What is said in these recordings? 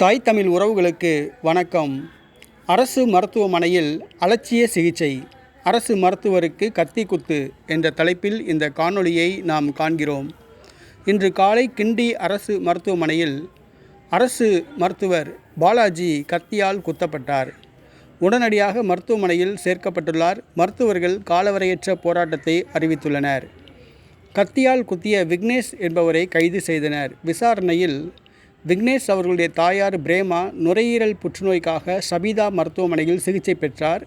தாய் தமிழ் உறவுகளுக்கு வணக்கம். அரசு மருத்துவமனையில் அலட்சிய சிகிச்சை அரசு மருத்துவருக்கு கத்தி குத்து என்ற தலைப்பில் இந்த காணொளியை நாம் காண்கிறோம். இன்று காலை கிண்டி அரசு மருத்துவமனையில் அரசு மருத்துவர் பாலாஜி கத்தியால் குத்தப்பட்டார். உடனடியாக மருத்துவமனையில் சேர்க்கப்பட்டுள்ளார். மருத்துவர்கள் காலவரையற்ற போராட்டத்தை அறிவித்துள்ளனர். கத்தியால் குத்திய விக்னேஷ் என்பவரை கைது செய்தனர். விசாரணையில் விக்னேஷ் அவர்களுடைய தாயார் பிரேமா நுரையீரல் புற்றுநோய்க்காக சபிதா மருத்துவமனையில் சிகிச்சை பெற்றார்.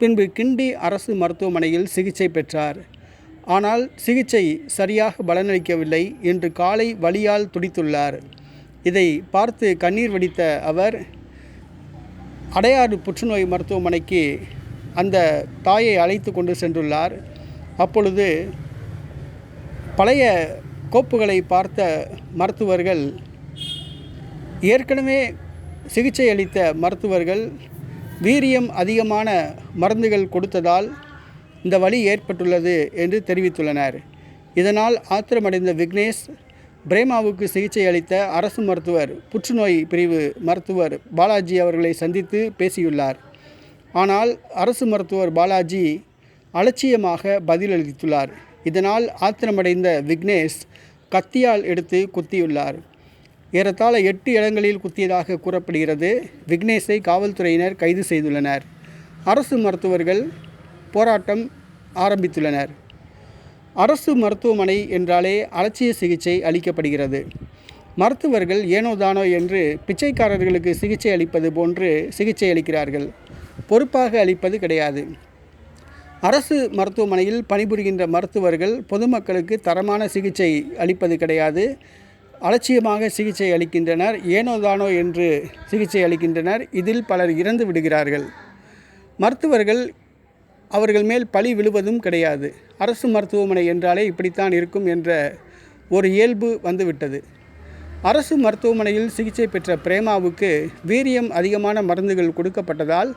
பின்பு கிண்டி அரசு மருத்துவமனையில் சிகிச்சை பெற்றார். ஆனால் சிகிச்சை சரியாக பலனளிக்கவில்லை என்று காலை வலியால் துடித்துள்ளார். இதை பார்த்து கண்ணீர் வடித்த அவர் அடையாறு புற்றுநோய் மருத்துவமனைக்கு அந்த தாயை அழைத்து கொண்டு சென்றுள்ளார். அப்பொழுது பழைய கோப்புகளை பார்த்த மருத்துவர்கள் ஏற்கனவே சிகிச்சை அளித்த மருத்துவர்கள் வீரியம் அதிகமான மருந்துகள் கொடுத்ததால் இந்த வலி ஏற்பட்டுள்ளது என்று தெரிவித்துள்ளனர். இதனால் ஆத்திரமடைந்த விக்னேஷ் பிரேமாவுக்கு சிகிச்சை அளித்த அரசு மருத்துவர் புற்றுநோய் பிரிவு மருத்துவர் பாலாஜி அவர்களை சந்தித்து பேசியுள்ளார். ஆனால் அரசு மருத்துவர் பாலாஜி அலட்சியமாக பதிலளித்துள்ளார். இதனால் ஆத்திரமடைந்த விக்னேஷ் கத்தியால் எடுத்து குத்தியுள்ளார். ஏறத்தாழ எட்டு இடங்களில் குத்தியதாக கூறப்படுகிறது. விக்னேஷை காவல்துறையினர் கைது செய்துள்ளனர். அரசு மருத்துவர்கள் போராட்டம் ஆரம்பித்துள்ளனர். அரசு மருத்துவமனை என்றாலே அலட்சிய சிகிச்சை அளிக்கப்படுகிறது. மருத்துவர்கள் ஏனோதானோ என்று பிச்சைக்காரர்களுக்கு சிகிச்சை அளிப்பது போன்று சிகிச்சை அளிக்கிறார்கள். பொறுப்பாக அளிப்பது கிடையாது. அரசு மருத்துவமனையில் பணிபுரிகின்ற மருத்துவர்கள் பொதுமக்களுக்கு தரமான சிகிச்சை அளிப்பது கிடையாது. அலட்சியமாக சிகிச்சை அளிக்கின்றனர். ஏனோதானோ என்று சிகிச்சை அளிக்கின்றனர். இதில் பலர் இறந்து விடுகிறார்கள். மருத்துவர்கள் அவர்கள் மேல் பழி விழுவதும் கிடையாது. அரசு மருத்துவமனை என்றாலே இப்படித்தான் இருக்கும் என்ற ஒரு இயல்பு வந்துவிட்டது. அரசு மருத்துவமனையில் சிகிச்சை பெற்ற பிரேமாவுக்கு வீரியம் அதிகமான மருந்துகள் கொடுக்கப்பட்டதால்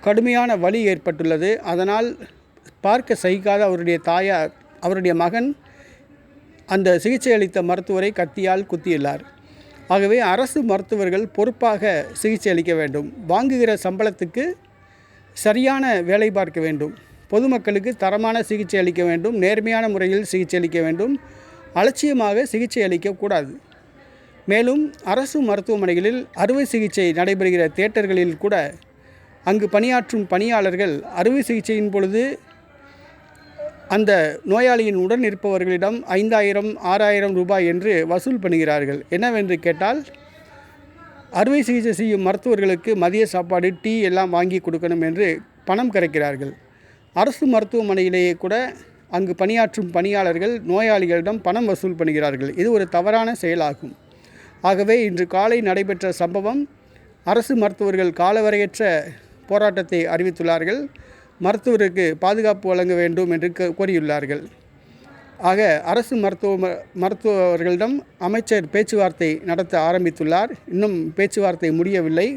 கடுமையான வலி ஏற்பட்டுள்ளது. அதனால் பார்க்க சகிக்காத அவருடைய தாயார் அவருடைய மகன் அந்த சிகிச்சை அளித்த மருத்துவரை கத்தியால் குத்தியுள்ளார். ஆகவே அரசு மருத்துவர்கள் பொறுப்பாக சிகிச்சை அளிக்க வேண்டும். வாங்குகிற சம்பளத்துக்கு சரியான வேலை பார்க்க வேண்டும். பொதுமக்களுக்கு தரமான சிகிச்சை அளிக்க வேண்டும். நேர்மையான முறையில் சிகிச்சை அளிக்க வேண்டும். அலட்சியமாக சிகிச்சை அளிக்கக்கூடாது மேலும் அரசு மருத்துவமனைகளில் அறுவை சிகிச்சை நடைபெறுகிற தேட்டர்களில் கூட அங்கு பணியாற்றும் பணியாளர்கள் அறுவை சிகிச்சையின் பொழுது அந்த நோயாளியின் உடன் இருப்பவர்களிடம் ஐந்தாயிரம் ஆறாயிரம் ரூபாய் என்று வசூல் பண்ணுகிறார்கள். என்னவென்று கேட்டால் அறுவை சிகிச்சை செய்யும் மருத்துவர்களுக்கு மதிய சாப்பாடு டீ எல்லாம் வாங்கி கொடுக்கணும் என்று பணம் கரைக்கிறார்கள். அரசு மருத்துவமனையிலேயே கூட அங்கு பணியாற்றும் பணியாளர்கள் நோயாளிகளிடம் பணம் வசூல் பண்ணுகிறார்கள். இது ஒரு தவறான செயலாகும். ஆகவே இன்று காலை நடைபெற்ற சம்பவம் அரசு மருத்துவர்கள் காலவரையற்ற போராட்டத்தை அறிவித்துள்ளார்கள். மருத்துவருக்கு பாதுகாப்பு வழங்க வேண்டும் என்று கோரியுள்ளார்கள். ஆக அரசு மருத்துவ மருத்துவர்களிடம் அமைச்சர் பேச்சுவார்த்தை நடத்த ஆரம்பித்துள்ளார். இன்னும் பேச்சுவார்த்தை முடியவில்லை.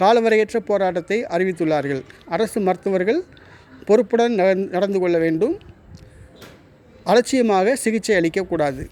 காலவரையற்ற போராட்டத்தை அறிவித்துள்ளார்கள். அரசு மருத்துவர்கள் பொறுப்புடன் நடந்து கொள்ள வேண்டும். அலட்சியமாக சிகிச்சை அளிக்கக்கூடாது